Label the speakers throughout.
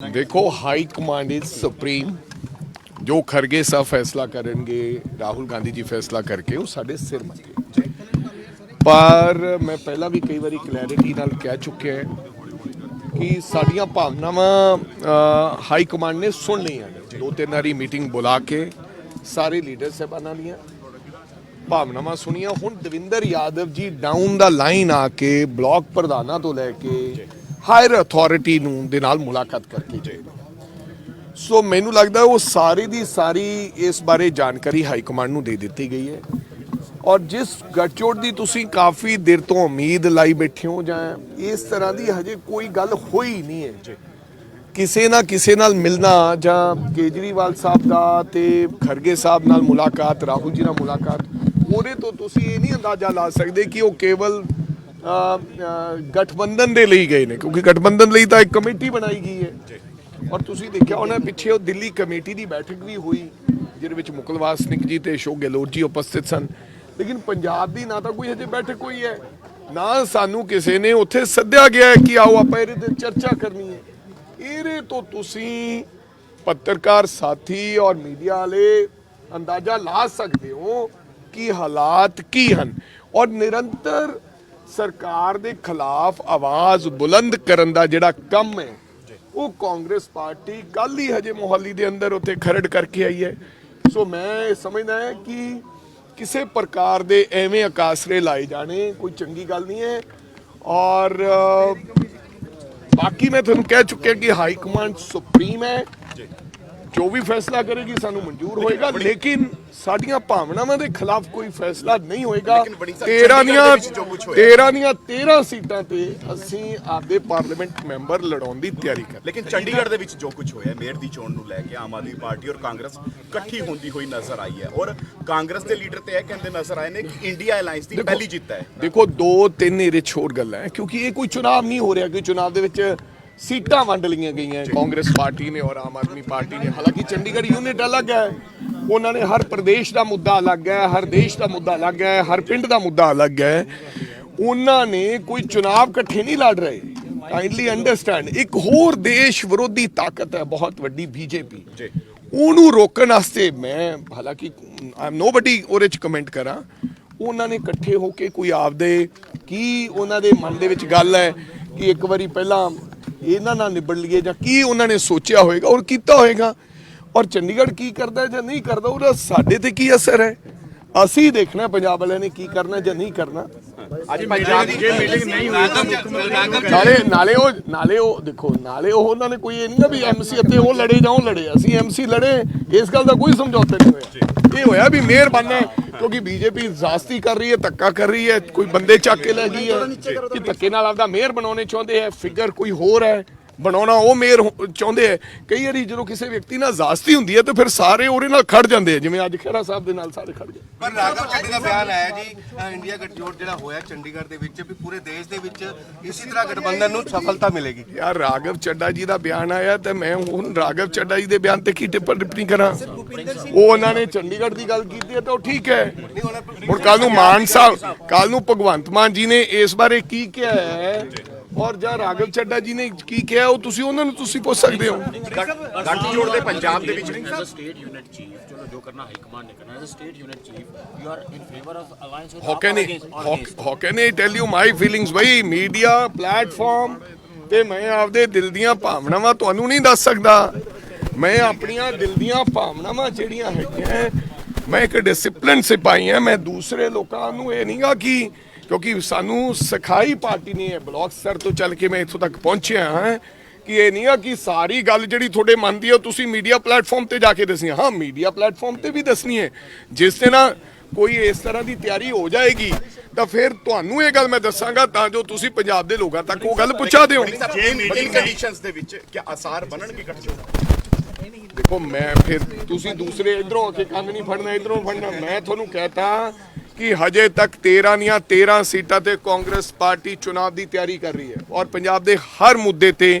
Speaker 1: ਦੇਖੋ high command is supreme ਜੋ ਖਰਗੇ ਸਾਹਿਬ ਫੈਸਲਾ ਕਰਨਗੇ, ਰਾਹੁਲ ਗਾਂਧੀ ਜੀ ਫੈਸਲਾ ਕਰਕੇ, ਉਹ ਸਾਡੇ ਸਿਰ ਮੱਥੇ ਪਰ ਮੈਂ ਪਹਿਲਾਂ ਵੀ ਕਈ ਵਾਰੀ ਕਲੈਰਿਟੀ ਨਾਲ ਕਹਿ ਚੁੱਕਿਆ ਕਿ ਸਾਡੀਆਂ ਭਾਵਨਾਵਾਂ ਹਾਈ ਕਮਾਂਡ ਨੇ ਸੁਣ ਲਈਆਂ ਨੇ। ਦੋ ਤਿੰਨ ਵਾਰੀ ਮੀਟਿੰਗ ਬੁਲਾ ਕੇ ਸਾਰੇ ਲੀਡਰ ਸਾਹਿਬਾਨਾਂ ਦੀਆਂ ਭਾਵਨਾਵਾਂ ਸੁਣੀਆਂ। ਹੁਣ ਦਵਿੰਦਰ ਯਾਦਵ ਜੀ ਡਾਊਨ ਦਾ ਲਾਈਨ ਆ ਕੇ ਬਲਾਕ ਪ੍ਰਧਾਨਾਂ ਤੋਂ ਲੈ ਕੇ ਹਾਇਰ ਅਥਾਰਟੀ ਨੂੰ ਦੇ ਨਾਲ ਮੁਲਾਕਾਤ ਕਰਕੇ ਜਾਏਗਾ ਸੋ ਮੈਨੂੰ ਲੱਗਦਾ ਉਹ ਸਾਰੀ ਦੀ ਸਾਰੀ ਇਸ ਬਾਰੇ ਜਾਣਕਾਰੀ ਹਾਈ ਕਮਾਂਡ ਨੂੰ ਦੇ ਦਿੱਤੀ ਗਈ ਹੈ। ਔਰ ਜਿਸ ਗੱਠਜੋੜ ਦੀ ਤੁਸੀਂ ਕਾਫੀ ਦੇਰ ਤੋਂ ਉਮੀਦ ਲਾਈ ਬੈਠੇ ਹੋ ਜਾਂ ਇਸ ਤਰ੍ਹਾਂ ਦੀ ਹਜੇ ਕੋਈ ਗੱਲ ਹੋਈ ਨਹੀਂ ਹੈ ਕਿਸੇ ਨਾ ਕਿਸੇ ਨਾਲ ਮਿਲਣਾ ਜਾਂ ਕੇਜਰੀਵਾਲ ਸਾਹਿਬ ਦਾ ਤੇ ਖਰਗੇ ਸਾਹਿਬ ਨਾਲ ਮੁਲਾਕਾਤ, ਰਾਹੁਲ ਜੀ ਨਾਲ ਮੁਲਾਕਾਤ, ਉਹਦੇ ਤੋਂ ਤੁਸੀਂ ਇਹ ਨਹੀਂ ਅੰਦਾਜ਼ਾ ਲਾ ਸਕਦੇ ਕਿ ਉਹ ਕੇਵਲ ਗਠਬੰਧਨ ਦੇ ਲਈ ਗਏ ਨੇ ਕਿਉਂਕਿ ਗਠਬੰਧਨ ਲਈ ਤਾਂ ਇੱਕ ਕਮੇਟੀ ਬਣਾਈ ਗਈ ਹੈ। ਔਰ ਤੁਸੀਂ ਦੇਖਿਆ ਉਹਨਾਂ ਪਿੱਛੇ ਉਹ ਦਿੱਲੀ ਕਮੇਟੀ ਦੀ ਬੈਠਕ ਵੀ ਹੋਈ ਜਿਹਦੇ ਵਿੱਚ ਮੁਕਲ ਵਾਸਨਿਕ ਜੀ ਤੇ ਅਸ਼ੋਕ ਗਹਿਲੋਤ ਜੀ ਉਪਸਥਿਤ ਸਨ। ਲੇਕਿਨ ਪੰਜਾਬ ਦੀ ਨਾ ਤਾਂ ਕੋਈ ਹਜੇ ਬੈਠਕ ਹੋਈ ਹੈ ਨਾ ਸਾਨੂੰ ਕਿਸੇ ਨੇ ਉੱਥੇ ਸੱਦਿਆ ਗਿਆ ਕਿ ਆਓ ਆਪਾਂ ਇਹਦੇ ਤੇ ਚਰਚਾ ਕਰਨੀ ਹੈ। ਇਹਦੇ ਤੋਂ ਤੁਸੀਂ ਪੱਤਰਕਾਰ ਸਾਥੀ ਔਰ ਮੀਡੀਆ ਵਾਲੇ ਅੰਦਾਜ਼ਾ ਲਾ ਸਕਦੇ ਹੋ ਕਿ ਹਾਲਾਤ ਕੀ ਹਨ। ਔਰ ਨਿਰੰਤਰ ਸਰਕਾਰ ਦੇ ਖਿਲਾਫ ਆਵਾਜ਼ ਬੁਲੰਦ ਕਰਨ ਦਾ ਜਿਹੜਾ ਕੰਮ ਹੈ, ਉਹ ਕਾਂਗਰਸ ਪਾਰਟੀ ਕੱਲ ਹੀ ਹਜੇ ਮੋਹਾਲੀ ਦੇ ਅੰਦਰ ਉੱਥੇ ਖਰੜ ਕਰਕੇ ਆਈ ਹੈ। ਸੋ ਮੈਂ ਸਮਝਦਾ ਹਾਂ ਕਿ ਕਿਸੇ ਪ੍ਰਕਾਰ ਦੇ ਐਵੇਂ ਅਕਾਸਰੇ ਲਾਏ ਜਾਣੇ ਕੋਈ ਚੰਗੀ ਗੱਲ ਨਹੀਂ ਹੈ। ਔਰ ਬਾਕੀ ਮੈਂ ਤੁਹਾਨੂੰ ਕਹਿ ਚੁੱਕਿਆ ਕਿ ਹਾਈ ਕਮਾਂਡ ਸੁਪਰੀਮ ਹੈ। ਜੋ ਵੀ ਫੈਸਲਾ ਕਰੇਗੀ ਸਾਨੂੰ ਮਨਜ਼ੂਰ ਹੋਏਗਾ ਲੇਕਿਨ ਸਾਡੀਆਂ ਭਾਵਨਾਵਾਂ ਦੇ ਖਿਲਾਫ ਕੋਈ ਫੈਸਲਾ ਨਹੀਂ ਹੋਏਗਾ।
Speaker 2: ਲੇਕਿਨ ਬੜੀ ਸਰ
Speaker 1: 13
Speaker 2: ਚੰਡੀਗੜ੍ਹ
Speaker 1: ਦੀਆਂ
Speaker 2: ਦੇ ਵਿੱਚ ਜੋ ਕੁਛ ਹੋਇਆ।
Speaker 1: 13 ਦੀਆਂ 13 ਸੀਟਾਂ ਤੇ ਅਸੀਂ ਆਪਦੇ ਪਾਰਲੀਮੈਂਟ ਮੈਂਬਰ ਲੜਾਉਣ ਦੀ ਤਿਆਰੀ ਕਰ
Speaker 2: ਲੇਕਿਨ ਚੰਡੀਗੜ੍ਹ ਦੇ ਵਿੱਚ ਜੋ ਕੁਝ ਹੋਇਆ ਮੇਅਰ ਦੀ ਚੋਣ ਨੂੰ ਲੈ ਕੇ ਆਮ ਆਦਮੀ ਪਾਰਟੀ ਔਰ ਕਾਂਗਰਸ ਇਕੱਠੀ ਹੁੰਦੀ ਹੋਈ ਨਜ਼ਰ ਆਈ ਹੈ। ਔਰ ਕਾਂਗਰਸ ਦੇ ਲੀਡਰ ਤੇ ਇਹ ਕਹਿੰਦੇ ਨਜ਼ਰ ਆਏ ਨੇ ਕਿ ਇੰਡੀਆ ਅਲਾਈਅੰਸ ਦੀ ਪਹਿਲੀ ਜਿੱਤ ਹੈ।
Speaker 1: ਦੇਖੋ ਦੋ ਤਿੰਨ ਇਹਦੇ ਹੋਰ ਗੱਲਾਂ ਹੈ ਕਿਉਂਕਿ ਇਹ ਕੋਈ ਚੁਣਾਵ ਨਹੀਂ ਹੋ ਰਿਹਾ ਕਿ ਚੁਣਾਵ ਦੇ ਵਿੱਚ ਸੀਟਾਂ ਵੰਡ ਲਈਆਂ ਗਈਆਂ ਕਾਂਗਰਸ ਪਾਰਟੀ ਨੇ ਔਰ ਆਮ ਆਦਮੀ ਪਾਰਟੀ ਨੇ। ਹਾਲਾਂਕਿ ਚੰਡੀਗੜ੍ਹ ਯੂਨਿਟ ਅਲੱਗ ਹੈ। ਉਹਨਾਂ ਨੇ ਹਰ ਪ੍ਰਦੇਸ਼ ਦਾ ਮੁੱਦਾ ਅਲੱਗ ਹੈ ਹਰ ਦੇਸ਼ ਦਾ ਮੁੱਦਾ ਅਲੱਗ ਹੈ ਹਰ ਪਿੰਡ ਦਾ ਮੁੱਦਾ ਅਲੱਗ ਹੈ। ਉਹਨਾਂ ਨੇ ਕੋਈ ਚੁਣਾਵ ਇਕੱਠੇ ਨਹੀਂ ਲੜ ਰਹੇ। ਕਾਈਂਡਲੀ ਅੰਡਰਸਟੈਂਡ ਇੱਕ ਹੋਰ ਦੇਸ਼ ਵਿਰੋਧੀ ਤਾਕਤ ਹੈ ਬਹੁਤ ਵੱਡੀ ਬੀਜੇਪੀ। ਉਹਨੂੰ ਰੋਕਣ ਵਾਸਤੇ ਮੈਂ ਹਾਲਾਂਕਿ ਆਮ ਨੋਬਡੀ ਉਹਦੇ ਚ ਕਮੈਂਟ ਕਰਾਂ। ਉਹਨਾਂ ਨੇ ਇਕੱਠੇ ਹੋ ਕੇ ਕੋਈ ਆਪਦੇ ਕੀ ਉਹਨਾਂ ਦੇ ਮਨ ਦੇ ਵਿੱਚ ਗੱਲ ਹੈ ਕਿ ਇੱਕ ਵਾਰੀ ਪਹਿਲਾਂ ਇਹਨਾਂ ਨਾਲ ਨਿਬੜ ਲਈਏ ਜਾਂ ਕੀ ਉਹਨਾਂ ਨੇ ਸੋਚਿਆ ਹੋਵੇਗਾ ਔਰ ਕੀਤਾ ਹੋਵੇਗਾ ਔਰ ਚੰਡੀਗੜ੍ਹ ਕੀ ਕਰਦਾ ਜਾਂ ਨਹੀਂ ਕਰਦਾ ਉਹਦਾ ਸਾਡੇ ਤੇ ਕੀ ਅਸਰ ਹੈ? ਅਸੀਂ ਦੇਖਣਾ ਪੰਜਾਬ ਵਾਲਿਆਂ ਨੇ ਕੀ ਕਰਨਾ ਜਾਂ ਨਹੀਂ ਕਰਨਾ।
Speaker 2: ਅੱਜ ਪੰਜਾਬ ਦੀ ਜੇ ਮੀਟਿੰਗ ਨਹੀਂ
Speaker 1: ਨਾਲੇ ਨਾਲੇ ਉਹ ਨਾਲੇ ਉਹ ਦੇਖੋ ਨਾਲੇ ਉਹ ਉਹਨਾਂ ਨੇ ਕੋਈ ਇਹ ਨਹੀਂ ਨਾ ਵੀ ਐਮਸੀ ਅਤੇ ਉਹ ਲੜੇ ਜਾਂ ਉਹ ਲੜੇ। ਅਸੀਂ ਐਮਸੀ ਲੜੇ ਇਸ ਗੱਲ ਦਾ ਕੋਈ ਸਮਝੌਤਾ ਨਹੀਂ ਹੋਇਆ। ਇਹ ਹੋਇਆ ਵੀ ਹੈ, ਕਿਉਂਕਿ ਬੀਜੇਪੀ ਜ਼ਾਸਤੀ ਕਰ ਰਹੀ ਹੈ ਧੱਕਾ ਕਰ ਰਹੀ ਹੈ ਕੋਈ ਬੰਦੇ ਚੱਕ ਕੇ ਲੈ ਗਈ ਹੈ। ਕਿ ਧੱਕੇ ਨਾਲ ਆਪਦਾ ਮੇਅਰ ਬਣਾਉਣੇ ਚਾਹੁੰਦੇ ਹੈ ਫਿਗਰ ਕੋਈ ਹੋਰ ਹੈ। ਬਣਾਉਣਾ ਉਹ ਮੇਅਰ ਚਾਹੁੰਦੇ ਹੈ ਕਈ ਵਾਰੀ ਜਦੋਂ ਕਿਸੇ ਵਿਅਕਤੀ ਨਾਲ ਜ਼ਾਸਤੀ ਹੁੰਦੀ ਹੈ ਤਾਂ ਫਿਰ ਸਾਰੇ ਉਹਦੇ ਨਾਲ ਖੜ ਜਾਂਦੇ ਆ ਜਿਵੇਂ ਅੱਜ ਖੇੜਾ ਸਾਹਿਬ ਦੇ ਨਾਲ ਸਾਰੇ ਖੜ ਗਏ
Speaker 3: ਪਰ ਰਾਘਵ ਚੱਡੀ ਦਾ ਬਿਆਨ ਆਇਆ ਜੀ ਇੰਡੀਆ ਗੱਠਜੋੜ ਜਿਹੜਾ ਹੋਇਆ ਚੰਡੀਗੜ੍ਹ ਦੇ ਵਿੱਚ ਵੀ ਪੂਰੇ ਦੇਸ਼ ਦੇ ਵਿੱਚ ਇਸੇ ਤਰ੍ਹਾਂ ਗਠਬੰਧਨ ਨੂੰ ਸਫਲਤਾ ਮਿਲੇਗੀ।
Speaker 1: ਯਾਰ ਰਾਘਵ ਚੱਡਾ ਜੀ ਦਾ ਬਿਆਨ ਆਇਆ ਤੇ ਮੈਂ ਹੁਣ ਰਾਘਵ ਚੱਡਾ ਜੀ ਦੇ ਬਿਆਨ ਤੇ ਕੀ ਟਿੱਪਣੀ ਟਿੱਪਣੀ ਕਰਾਂ? ਉਹ ਉਹਨਾਂ ਨੇ ਚੰਡੀਗੜ੍ਹ ਦੀ ਗੱਲ ਕੀਤੀ ਹੈ ਤਾਂ ਉਹ ਠੀਕ ਹੈ। ਹੁਣ ਕੱਲ ਨੂੰ ਮਾਨ ਸਾਹਿਬ ਕੱਲ ਨੂੰ ਭਗਵੰਤ ਮਾਨ ਜੀ ਨੇ ਇਸ ਬਾਰੇ ਕੀ ਕਿਹਾ ਹੈ? ਔਰ ਜਾਂ ਰਾਘਵ ਚੱਡਾ ਜੀ ਨੇ ਕੀ ਕਿਹਾ? ਉਹ ਤੁਸੀਂ ਉਹਨਾਂ ਨੂੰ ਤੁਸੀਂ ਪੁੱਛ ਸਕਦੇ ਹੋ।
Speaker 2: ਗੱਠਜੋੜ ਦੇ ਪੰਜਾਬ ਦੇ ਵਿੱਚ।
Speaker 4: ਸਟੇਟ ਯੂਨਿਟ ਚੀਫ ਚਲੋ ਜੋ ਕਰਨਾ ਹਾਈ ਕਮਾਂਡ ਨੇ ਕਰਨਾ। As a state unit chief you are in favour of alliance with
Speaker 1: how can how can tell you my ਮੈਂ ਆਪਣੀਆਂ ਦਿਲ ਦੀਆਂ ਭਾਵਨਾਵਾਂ ਜਿਹੜੀਆਂ ਹੈਗੀਆਂ ਮੈਂ ਇੱਕ ਡਿਸਪਲਿਨ ਸਿਪਾਹੀ ਹਾਂ ਮੈਂ ਦੂਸਰੇ ਲੋਕਾਂ ਨੂੰ ਇਹ ਨਹੀਂਗਾ ਕਿ ਕਿਉਂਕਿ ਸਾਨੂੰ ਸਖਾਈ ਪਾਰਟੀ ਨੇ ਬਲਾਕ ਸਰ ਤੋਂ ਚੱਲ ਕੇ ਮੈਂ ਇੱਥੋਂ ਤੱਕ ਪਹੁੰਚਿਆ ਹਾਂ। ਕਿ ਇਹ ਨਹੀਂ ਆ ਕਿ ਸਾਰੀ ਗੱਲ ਜਿਹੜੀ ਤੁਹਾਡੇ ਮਨ ਦੀ ਹੈ ਤੁਸੀਂ ਮੀਡੀਆ ਪਲੇਟਫਾਰਮ ਤੇ ਜਾ ਕੇ ਦੱਸਣੀ ਹੈ। ਮੀਡੀਆ ਪਲੇਟਫਾਰਮ ਤੇ ਵੀ ਦੱਸਣੀ ਹੈ। ਜਿਸ ਤੇ ਨਾ ਕੋਈ ਇਸ ਤਰ੍ਹਾਂ ਦੀ ਤਿਆਰੀ ਹੋ ਜਾਏਗੀ ਤਾਂ ਫਿਰ ਤੁਹਾਨੂੰ ਇਹ ਗੱਲ ਮੈਂ ਦੱਸਾਂਗਾ ਤਾਂ ਜੋ ਤੁਸੀਂ ਪੰਜਾਬ ਦੇ ਲੋਕਾਂ ਤੱਕ ਉਹ ਗੱਲ ਪਹੁੰਚਾ ਦਿਓ।
Speaker 2: ਜੇ ਮੀਟਿੰਗ ਕੰਡੀਸ਼ਨਸ ਦੇ ਵਿੱਚ ਕਿ ਆਸਾਰ ਬਣਨਗੇ ਗੱਠਜੋੜ
Speaker 1: ਦੇਖੋ ਮੈਂ ਫਿਰ ਤੁਸੀਂ ਦੂਸਰੇ ਇਧਰੋਂ ਆ ਕੇ ਕੰਨ ਨਹੀਂ ਫੜਨਾ ਇਧਰੋਂ ਫੜਨਾ। ਮੈਂ ਤੁਹਾਨੂੰ ਕਹਤਾ ਕਿ ਹਜੇ ਤੱਕ 13 ਦੀਆਂ 13 ਸੀਟਾਂ ਤੇ ਕਾਂਗਰਸ ਪਾਰਟੀ ਚੁਣਾਵ ਦੀ ਤਿਆਰੀ ਕਰ ਰਹੀ ਹੈ। ਔਰ ਪੰਜਾਬ ਦੇ ਹਰ ਮੁੱਦੇ ਤੇ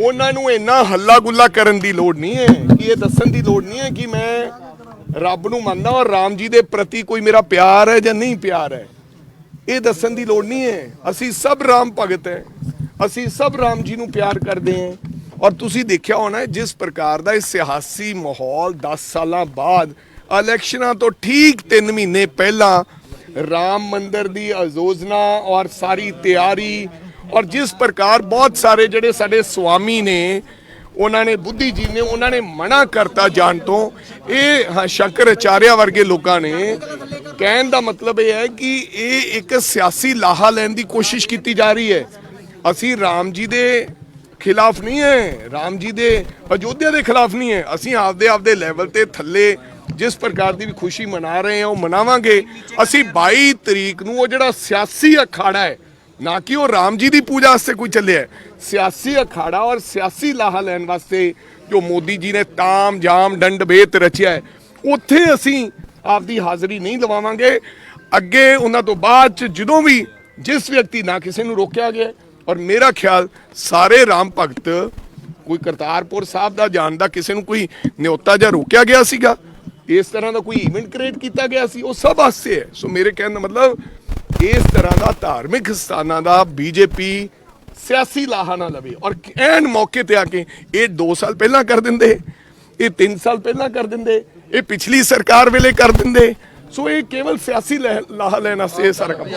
Speaker 1: ਉਹਨਾਂ ਨੂੰ ਇੰਨਾ ਹੱਲਾ ਗੁੱਲਾ ਕਰਨ ਦੀ ਲੋੜ ਨਹੀਂ ਹੈ, ਕਿ ਇਹ ਦੱਸਣ ਦੀ ਲੋੜ ਨਹੀਂ ਹੈ ਕਿ ਮੈਂ ਰੱਬ ਨੂੰ ਮੰਨਦਾ ਔਰ ਰਾਮ ਜੀ ਦੇ ਪ੍ਰਤੀ ਕੋਈ ਮੇਰਾ ਪਿਆਰ ਹੈ ਜਾਂ ਨਹੀਂ ਪਿਆਰ ਹੈ। ਇਹ ਦੱਸਣ ਦੀ ਲੋੜ ਨਹੀਂ ਹੈ। ਅਸੀਂ ਸਭ ਰਾਮ ਭਗਤ ਹੈ। ਅਸੀਂ ਸਭ ਰਾਮ ਜੀ ਨੂੰ ਪਿਆਰ ਕਰਦੇ ਹਾਂ। ਔਰ ਤੁਸੀਂ ਦੇਖਿਆ ਹੋਣਾ ਜਿਸ ਪ੍ਰਕਾਰ ਦਾ ਇਹ ਸਿਆਸੀ ਮਾਹੌਲ 10 ਸਾਲਾਂ ਬਾਅਦ, ਇਲੈਕਸ਼ਨਾਂ ਤੋਂ ਠੀਕ 3 ਮਹੀਨੇ ਪਹਿਲਾਂ ਰਾਮ ਮੰਦਿਰ ਦੀ ਆਯੋਜਨਾ ਔਰ ਸਾਰੀ ਤਿਆਰੀ ਔਰ ਜਿਸ ਪ੍ਰਕਾਰ ਬਹੁਤ ਸਾਰੇ ਜਿਹੜੇ ਸਾਡੇ ਸੁਆਮੀ ਨੇ, ਉਹਨਾਂ ਨੇ ਬੁੱਧੀ ਜੀ ਨੇ, ਉਹਨਾਂ ਨੇ ਮਨਾ ਕਰਤਾ ਜਾਣ ਤੋਂ, ਇਹ ਸ਼ੰਕਰ ਆਚਾਰਿਆ ਵਰਗੇ ਲੋਕਾਂ ਨੇ, ਕਹਿਣ ਦਾ ਮਤਲਬ ਇਹ ਹੈ ਕਿ ਇਹ ਇੱਕ ਸਿਆਸੀ ਲਾਹਾ ਲੈਣ ਦੀ ਕੋਸ਼ਿਸ਼ ਕੀਤੀ ਜਾ ਰਹੀ ਹੈ। ਅਸੀਂ ਰਾਮ ਜੀ ਦੇ ਖਿਲਾਫ ਨਹੀਂ ਹੈ, ਰਾਮ ਜੀ ਦੇ ਅਯੋਧਿਆ ਦੇ ਖਿਲਾਫ ਨਹੀਂ ਹੈ। ਅਸੀਂ ਆਪਦੇ ਆਪਦੇ ਲੈਵਲ ਤੇ ਥੱਲੇ ਜਿਸ ਪ੍ਰਕਾਰ ਦੀ ਵੀ ਖੁਸ਼ੀ ਮਨਾ ਰਹੇ ਹਾਂ, ਉਹ ਮਨਾਵਾਂਗੇ। ਅਸੀਂ 22 ਤਰੀਕ ਨੂੰ ਉਹ ਜਿਹੜਾ ਸਿਆਸੀ ਅਖਾੜਾ ਹੈ ਨਾ ਕਿ ਉਹ ਰਾਮ ਜੀ ਦੀ ਪੂਜਾ ਵਾਸਤੇ ਕੋਈ ਚੱਲਿਆ ਸਿਆਸੀ ਅਖਾੜਾ ਔਰ ਸਿਆਸੀ ਲਾਹਾ ਲੈਣ ਵਾਸਤੇ ਜੋ ਮੋਦੀ ਜੀ ਨੇ ਤਾਮ, ਜਾਮ, ਡੰਡ, ਬੇਤ ਰਚਿਆ ਹੈ, ਉੱਥੇ ਅਸੀਂ ਆਪਦੀ ਹਾਜ਼ਰੀ ਨਹੀਂ ਲਵਾਵਾਂਗੇ। ਅੱਗੇ ਉਹਨਾਂ ਤੋਂ ਬਾਅਦ ਚ ਜਦੋਂ ਵੀ ਜਿਸ ਵਿਅਕਤੀ ਨਾ ਕਿਸੇ ਨੂੰ ਰੋਕਿਆ ਗਿਆ, ਔਰ ਮੇਰਾ ਖਿਆਲ ਸਾਰੇ ਰਾਮ ਭਗਤ, ਕੋਈ ਕਰਤਾਰਪੁਰ ਸਾਹਿਬ ਦਾ, ਜਾਣ ਦਾ ਕਿਸੇ ਨੂੰ ਕੋਈ ਨਿਯੋਤਾ ਜਾਂ ਰੋਕਿਆ ਗਿਆ ਸੀਗਾ, ਇਸ ਤਰ੍ਹਾਂ ਦਾ ਕੋਈ ਇਵੈਂਟ ਕ੍ਰੀਏਟ ਕੀਤਾ ਗਿਆ ਸੀ, ਉਹ ਸਭ ਹਾਸੇ ਹੈ। ਸੋ ਮੇਰੇ ਕਹਿਣ ਦਾ ਮਤਲਬ ਇਸ ਤਰ੍ਹਾਂ ਦਾ ਧਾਰਮਿਕ ਸਥਾਨਾਂ ਦਾ ਬੀਜੇਪੀ ਸਿਆਸੀ ਲਾਹਾ ਨਾ ਲਵੇ ਔਰ ਐਨ ਮੌਕੇ ਤੇ ਆ ਕੇ ਇਹ 2 ਸਾਲ ਪਹਿਲਾਂ ਕਰ ਦਿੰਦੇ, ਇਹ 3 ਸਾਲ ਪਹਿਲਾਂ ਕਰ ਦਿੰਦੇ, ਇਹ ਪਿਛਲੀ ਸਰਕਾਰ ਵੇਲੇ ਕਰ ਦਿੰਦੇ। ਸੋ ਇਹ ਕੇਵਲ ਸਿਆਸੀ ਲਹਿ- ਲਾਹਾ ਲੈਣ ਵਾਸਤੇ ਇਹ ਸਾਰਾ ਕੰਮ।